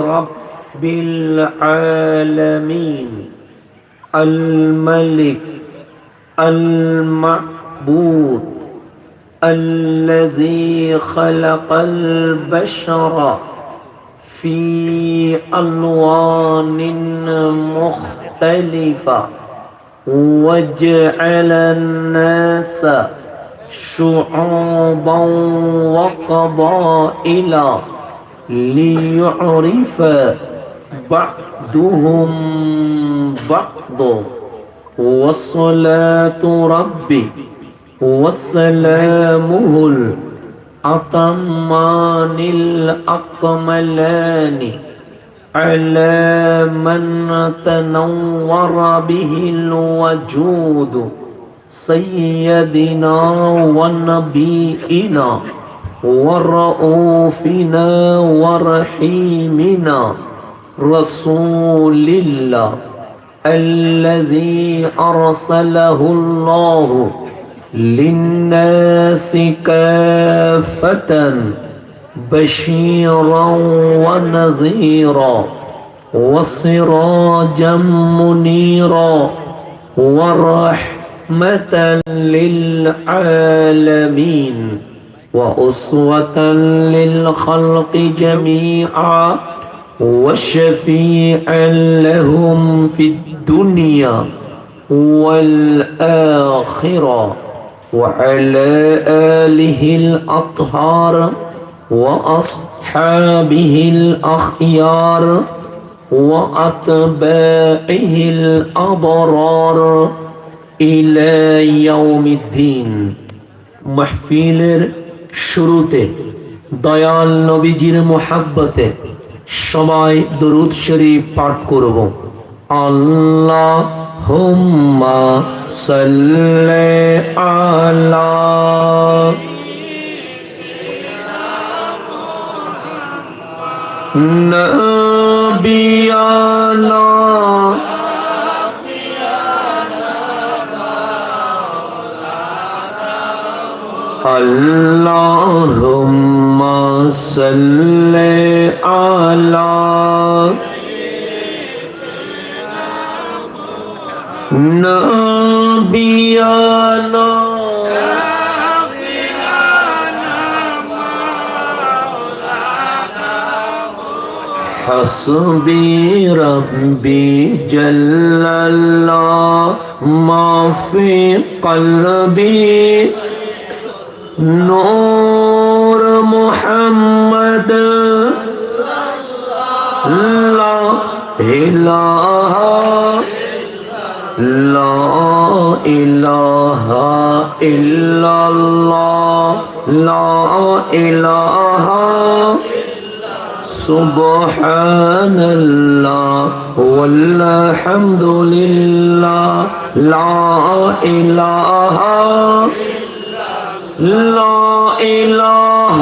رب العالمين الملك المعبود الذي خلق البشر في ألوان مختلفة وجعل الناس شعوبا وقبائل. ليعرف بعضهم بعض والصلاة ربي وسلامه الأطمان الأكملان على من تنور به الوجود سيدنا ونبينا. ورؤوفنا ورحيمنا رسول الله الذي أرسله الله للناس كافة بشيرا ونذيرا وسراجا منيرا ورحمة للعالمين وأسوة للخلق جميعا وشفيعا لهم في الدنيا والآخرة وعلى آله الأطهار وأصحابه الأخيار وأتباعه الأبرار إلى يوم الدين. محفيل শুরুতে দয়াল নবীজির মোহাব্বতে সবাই দরুদ শরীফ পাঠ করব। আল্লাহ হুম্মা সাল্লে আলা নবিয়ানা اللهم صل على نبينا حسبي ربي جل الله ما في قلبي نور محمد. لا إله لا إله إلا الله. لا إله سبحان الله والحمد لله. لا إله إلا لا إله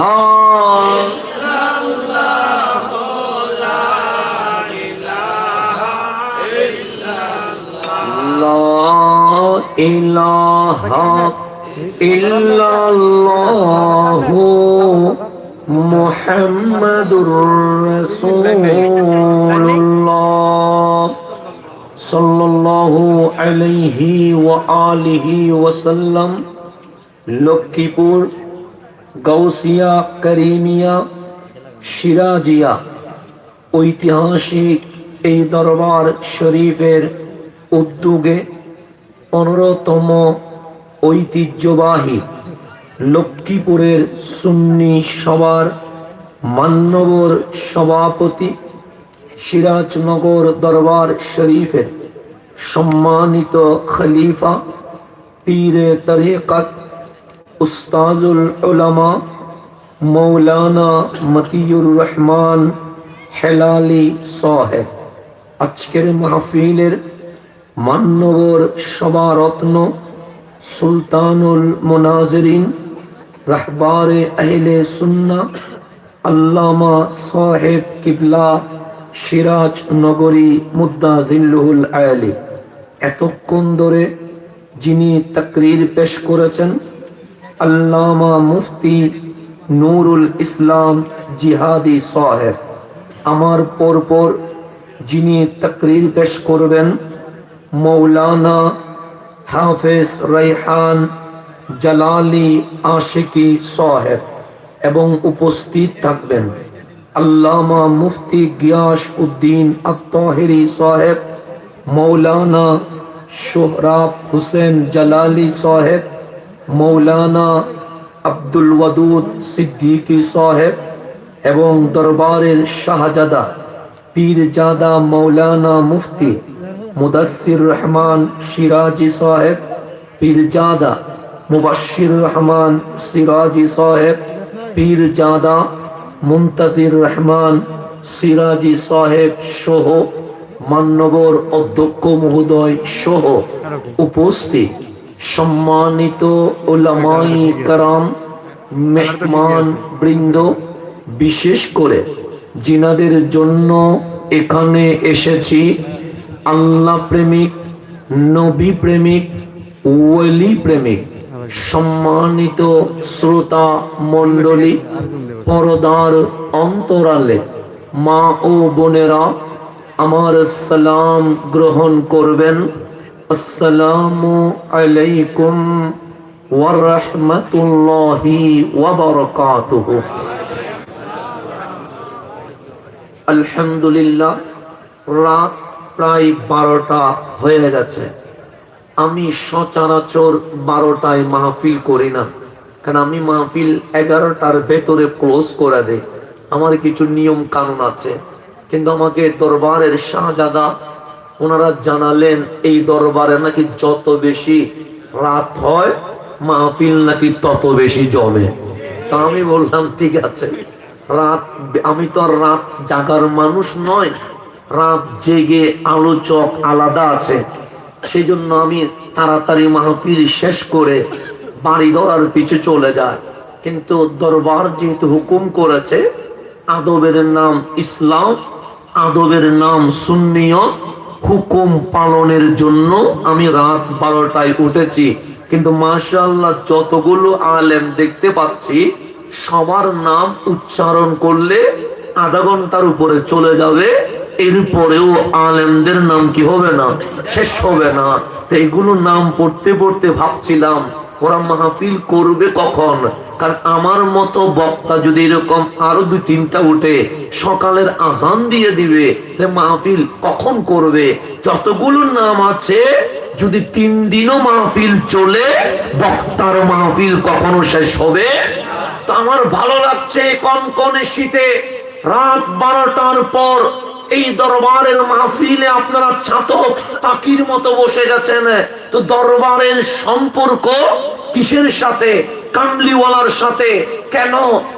إلا الله محمد رسول الله صلى الله عليه وآله وسلم লক্ষ্মীপুর গৌসিয়া করিমিয়া, সিরাজিয়া। ঐতিহাসিক এই দরবার শরীফের উদ্যোগে পনেরোতম ঐতিহ্যবাহী লক্ষ্মীপুরের সুন্নি সবার মান্যবর সভাপতি সিরাজনগর দরবার শরীফের সম্মানিত খলিফা পীরে তরিকত উস্তাজুল উলামা মৌলানা মতিউর রহমান হেলালি সাহেব। আজকের মাহফিলের মান্যবর সবারত্ন সুলতানুল মোনাজরিন, রাহবারে আহলে সুন্না আল্লামা সাহেব কিবলা সিরাজ নগরী মুদ্দা জিল্লুহুল আয়ালি। এতক্ষণ ধরে যিনি তাকরির পেশ করেছেন আল্লামা মুফতি নুরুল ইসলাম জিহাদি সাহেব। আমার পরপর যিনি তাকরির পেশ করবেন, মৌলানা হাফেজ রাইহান জালালি আশিকি সাহেব এবং উপস্থিত থাকবেন। আল্লামা মুফতি গিয়াস উদ্দিন আত্তাহিরি সাহেব, মৌলানা সোহরাব হুসেন জালালি সাহেব মৌলানা আব্দুল ওয়াদুদ সিদ্দিকী সাহেব এবং দরবারের শাহজাদা পীরজাদা মৌলানা মুফতি মুদাসির রহমান সিরাজি সাহেব, পীরজাদা মুবাশির রহমান সিরাজি সাহেব, পীরজাদা মুন্তাজির রহমান সিরাজি সাহেব সহ মান্যবর অধ্যক্ষ মহোদয় সহ উপস্থিত। সম্মানিত ওলামাই কারাম বৃন্দ, বিশেষ করে জিনাদের জন্য এখানে এসেছি। আল্লাহ প্রেমিক, নবী প্রেমিক ওলি প্রেমিক, সম্মানিত শ্রোতা মণ্ডলী, পরদার অন্তরালে মা ও বোনেরা, আমার সালাম গ্রহণ করবেন। আসসালামু আলাইকুম ওয়ারহমতুল্লাহি ওয়াবারাকাতুহু। আলহামদুলিল্লাহ, রাত প্রায় বারোটা হয়ে গেছে। আমি সচরাচর বারোটায় মাহফিল করি না, কারণ আমি মাহফিল এগারোটার ভেতরে ক্লোজ করে দেই। আমার কিছু নিয়ম কানুন আছে, কিন্তু আমাকে দরবারের শাহজাদা ওনারা জানালেন, এই দরবারে নাকি যত বেশি রাত হয়, মাহফিল নাকি তত বেশি জমে। তা আমি বললাম, ঠিক আছে। রাত, আমি তো আর রাত জাগার মানুষ নয় রাত জেগে আলোচক আলাদা আছে। সেই জন্য আমি তাড়াতাড়ি মাহফিল শেষ করে বাড়ি ধরার পিছু চলে যায় কিন্তু দরবার যেহেতু হুকুম করেছে, আদবের নাম ইসলাম, আদবের নাম সুন্নিয় হুকুম পালনের জন্য আমি রাত বারোটায় উঠেছি। কিন্তু মাশাল্লাহ যতগুলো আলেম দেখতে পাচ্ছি, সবার নাম উচ্চারণ করলে আধা ঘণ্টার উপরে চলে যাবে। এরপরেও আলেমদের নাম কি হবে না? শেষ হবে না। তো এগুলো নাম পড়তে পড়তে ভাবছিলাম, ওরা মাহফিল করবে কখন? কারণ আমার মতো বক্তা যদি এরকম আরও দুই তিনটা উঠে সকালের আজান দিয়ে দিবে মাহফিল কখন করবে? যতগুলো নাম আছে, যদি তিন দিনও মাহফিল চলে, বক্তার মাহফিল কখনো শেষ হবে? তো আমার ভালো লাগছে কনকনে শীতে। রাত বারোটার পর এই দরবারের মাহফিলে আপনারা ছাতক পাখির মতো বসে গেছেন। তো দরবারের সম্পর্ক কিসের সাথে? কামলিওয়ালার সাথে কেন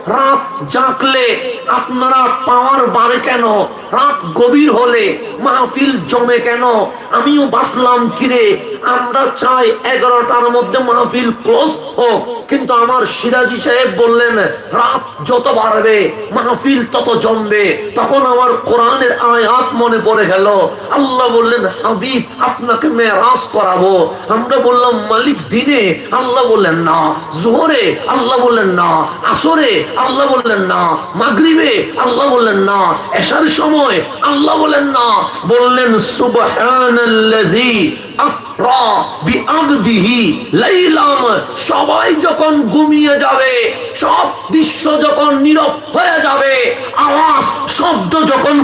রাত জাগলে? আপনারা পাওয়ার বাড়ে কেন? রাত গভীর হলে মাহফিল জমে কেন? আমিও ভাবলাম, কিরে, আমরা চাই এগারোটার মধ্যে মাহফিল ক্লোজ হোক। কিন্তু আমার সিরাজি সাহেব বললেন, রাত যত বাড়বে, মাহফিল তত জমবে। তখন আমার কোরআনের আয়াত মনে পড়ে গেল। আল্লাহ বললেন, হাবিব, আপনাকে মেরাজ করাবো। আমরা বললাম, মালিক দিনে? আল্লাহ বললেন, না, জোহরে আল্লাহ বললেন, না। আসরে আল্লাহ বললেন, না। মাগরিবে আল্লাহ বললেন, না। এশার সময় আল্লাহ বললেন, না। বললেন, সুবহানাল্লাযী আসরা বিআবদিহি লাইলাম। সবাই যখন ঘুমিয়ে যাবে, সব দৃশ্য যখন নীরব হয়ে যাবে, আওয়াজ, শব্দ যখন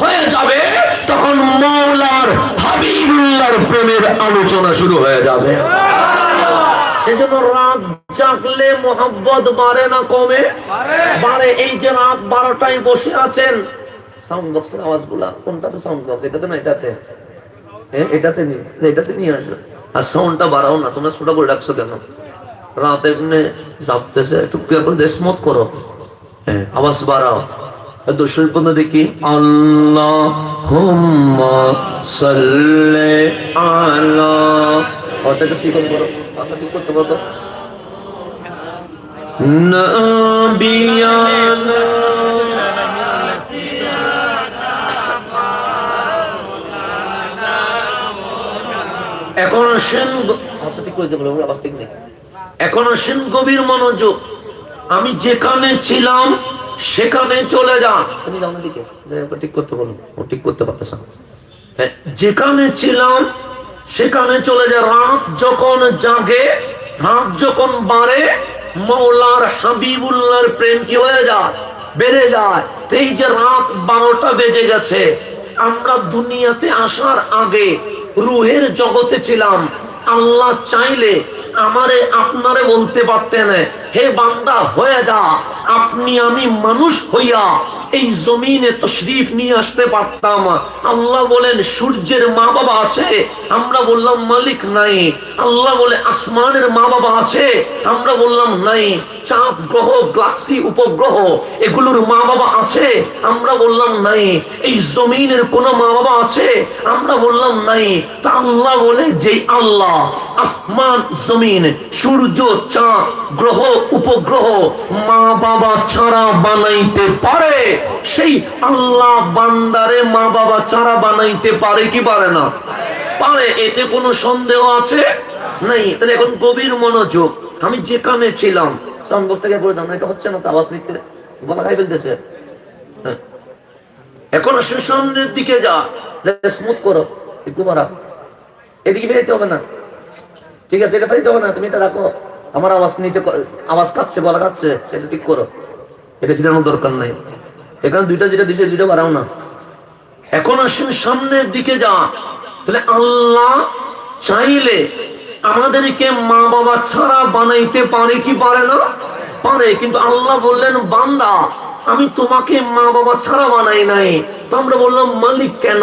হয়ে যাবে, তখন মৌলার হাবিবুল্লাহর প্রেমের আলোচনা শুরু হয়ে যাবে। সেজন্য রাত জাগলে মোহাম্মদ বাড়ে না কমে? বাড়ে। এই যে রাত বারোটায় বসে আছেন সাউন্ড বক্সের আওয়াজগুলা কোনটাতে সাউন্ড বক্স এটাতে না এটাতে? হ্যাঁ এটাতে নিয়ে এটাতে নিয়ে আসো। আর সাউন্ডটা বাড়াও না তোমরা ছোট করে রাখছো কেন? রাত এমনি জাপতেছে একটু করে স্মুথ করো। হ্যাঁ আওয়াজ বাড়াও। দুশোর পর্যন্ত দেখি। আল্লাহ হুম্মা সাল্লে আলা অর্থাৎ শিখন করো ঠিক করতে পারো নবিয়ানা এখন সেন এখন সেন গভীর মনোযোগ। আমি যেখানে ছিলাম সেখানে চলে যা। তুমি ঠিক করতে বলো। ঠিক করতে পারতেছে। হ্যাঁ, যেখানে ছিলাম সেখানে চলে যায় রাত যখন জাগে, রাত যখন বাড়ে মৌলার হাবিবুল্লার প্রেম কি হয়ে যায়? বেড়ে যায়। এই যে রাত বারোটা বেজে গেছে, আমরা দুনিয়াতে আসার আগে রুহের জগতে ছিলাম। আল্লাহ চাইলে আমারে আপনারে বলতে পারতেন হে বান্দা, হয়ে যা। আপনি আমি মানুষ হইয়া এই জমিনে তশরিফ নিয়ে আসতে পারতাম। আল্লাহ বলেন, সূর্যের মা বাবা আছে, আমরা বললাম, মালিক নাই। আল্লাহ বলে, আসমানের মা বাবা আছে, আমরা বললাম, নাই। চাঁদ গ্রহ গ্লাক্সি উপগ্রহ, এগুলোর মা বাবা আছে, আমরা বললাম, নাই। এই জমিনের কোন মা বাবা আছে, আমরা বললাম, নাই। তা আল্লাহ বলে যে আল্লাহ, আসমান জমিন সূর্য, চাঁদ, গ্রহ, উপগ্রহ মা বাবা ছাড়া বানাইতে পারে। সেই আল্লাহ বান্দারে মা বাবা ছাড়া বানাইতে পারে কি পারে না? পারে, এতে কোনো সন্দেহ আছে? নাই, তাহলে এখন গভীর মনোযোগ। আমি যেখানে ছিলাম বক্স থেকে বলে না এটা হচ্ছে না তো আওয়াজ নিতে? বলা খাই ফেলতেছে। হ্যাঁ। এখন সামনের দিকে যা। স্মুথ করো। একটু মারা এদিকে ফেরাইতে হবে না। ঠিক আছে, এটা ফেরাইতে হবে না, তুমি এটা রাখো। আমার আওয়াজ নিতে আওয়াজ কাচ্ছে বলা কাচ্ছে সেটা ঠিক করো। এটা ফিরানোর দরকার নাই। এখানে দুইটা যেটা দিছে, দুইটা বাড়াও না। এখন আসুন সামনের দিকে যা। তাহলে আল্লাহ চাইলে আমাদেরকে মা বাবা ছাড়া বানাইতে পারে কি পারে না? পারে, কিন্তু আল্লাহ বললেন, বান্দা, আমি তোমাকে মা বাবা ছাড়া বানাই নাই। তো আমরা বললাম, মালিক কেন?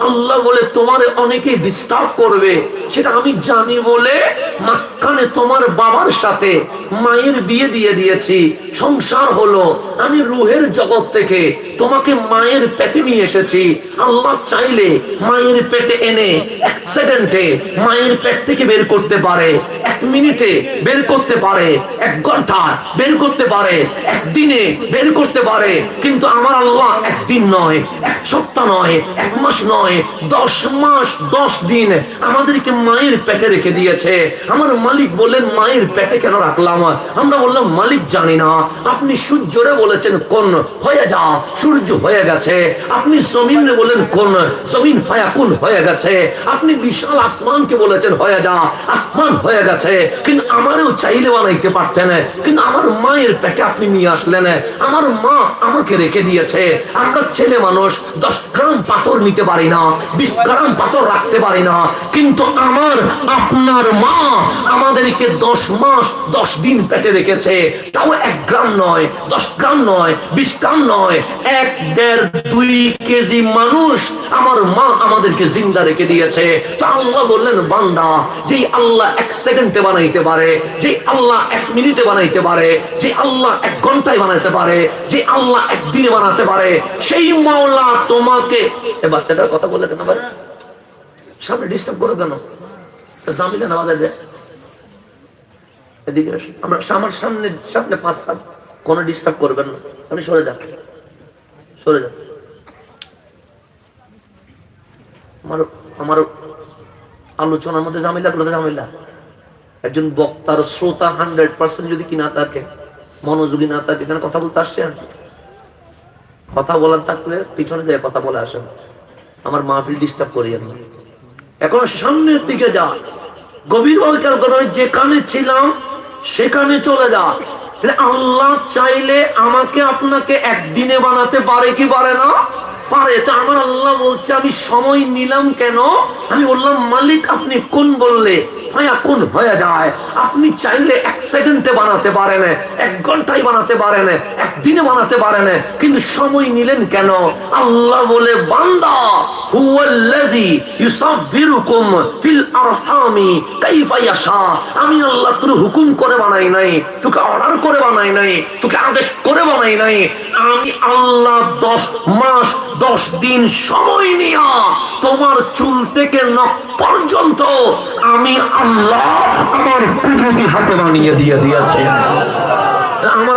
আল্লাহ বলে, তোমার অনেকে ডিস্টার্ব করবে। সেটা আমি জানি বলে মাঝখানে তোমার বাবার সাথে মায়ের বিয়ে দিয়ে দিয়েছি। সংসার হলো। আমি রুহের জগৎ থেকে তোমাকে মায়ের পেটে নিয়ে এসেছি। আল্লাহ চাইলে মায়ের পেটে এনে সেকেন্ডে মায়ের পেট থেকে বের করতে পারে। এক মিনিটে বের করতে পারে। এক ঘণ্টা বের করতে পারে। একদিনে বের করতে পারে। কিন্তু আমার আল্লাহ একদিন নয়, এক সপ্তাহ নয়, এক মাস নয় দশ মাস, দশ দিন আমাদেরকে মায়ের পেটে রেখে দিয়েছে। আমার মালিক বললেন, মায়ের পেটে কেন রাখলাম আমরা? বললাম, মালিক জানি না। আপনি সূর্যরে বলেছেন, কোন হয়ে যা, সূর্য হয়ে গেছে। আপনি জমিনে বলেন কোন জমিন ফায়াকুন হয়ে গেছে। আপনি বিশাল আসমানকে বলেছেন, হয়ে যা, আসমান হয়ে গেছে। কিন্তু আমারও চাইলে বানাইতে পারতেন। কিন্তু আমার মায়ের পেটে আপনি নিয়ে আসলেন। আমার মা আমাকে রেখে দিয়েছে। আমরা ছেলে মানুষ, দশ গ্রাম পাথর নিতে পারি না। বিশ গ্রাম পাথর রাখতে পারি না। কিন্তু আমার, আপনার মা আমাদেরকে দশ মাস, দশ দিন পেটে রেখেছে। তাও এক গ্রাম নয়, দশ গ্রাম নয়, বিশ গ্রাম নয়, এক, দেড়, দুই কেজি মানুষ আমার মা আমাদেরকে জিন্দা রেখে দিয়েছে। তো আল্লাহ বললেন, বান্দা, যেই আল্লাহ এক সেকেন্ডে বানাইতে পারে যে আল্লাহ এক মিনিটে বানাইতে পারে যে আল্লাহ এক ঘন্টায় বানাইতে পারে যে আল্লাহ একদিনে বানাতে পারে, সেই মাওলা তোমাকে বাচ্চাটার কথা বলে কেন ভাই সামনে ডিস্টার্ব করে কেন জামিলে নামাজে যায় এদিকে আমরা আমার সামনে সামনে পাঁচ সাত, কোনো ডিস্টার্ব করবেন না। আপনি সরে যান। সরে যান। আমার আমার আলোচনার মধ্যে ঝামেলা গুলোতে ঝামেলা একজন বক্তার শ্রোতা হান্ড্রেড পার্সেন্ট যদি কিনা থাকে মনোযোগী না থাকে এখানে কথা বলতে আসছে আর কি। কথা বলার থাকলে পিছনে যায় কথা বলে আসেন। আমার মাহফিল ডিস্টার্ব করিয়েন না এখন সামনের দিকে যা। গভীর করো যেখানে ছিলাম, সেখানে চলে যা। আল্লাহ চাইলে আমাকে আপনাকে একদিনে বানাতে পারে কি পারে না? পারে তো আমার আল্লাহ বলছে, আমি সময় নিলাম কেন? আমি বললাম, মালিক, আপনি কোন বললে? কোন হয়ে যায়? আপনি চাইলে বানাতে পারেন, এক ঘন্টায় বানাতে পারেন, একদিনে বানাতে পারেন, কিন্তু সময় নিলেন কেন? আল্লাহ বলে, বান্দা আমি আল্লাহ তোর হুকুম করে বানাই নাই, তোকে অর্ডার করে বানাই নাই, তোকে আদেশ করে বানাই নাই। আমি আল্লাহ দশ মাস দশ দিন সময় নিয়া তোমার চুল থেকে নখ পর্যন্ত আমি আল্লাহ আমার কুদরতি হাতে বানিয়ে দিয়ে দিয়েছে। আমার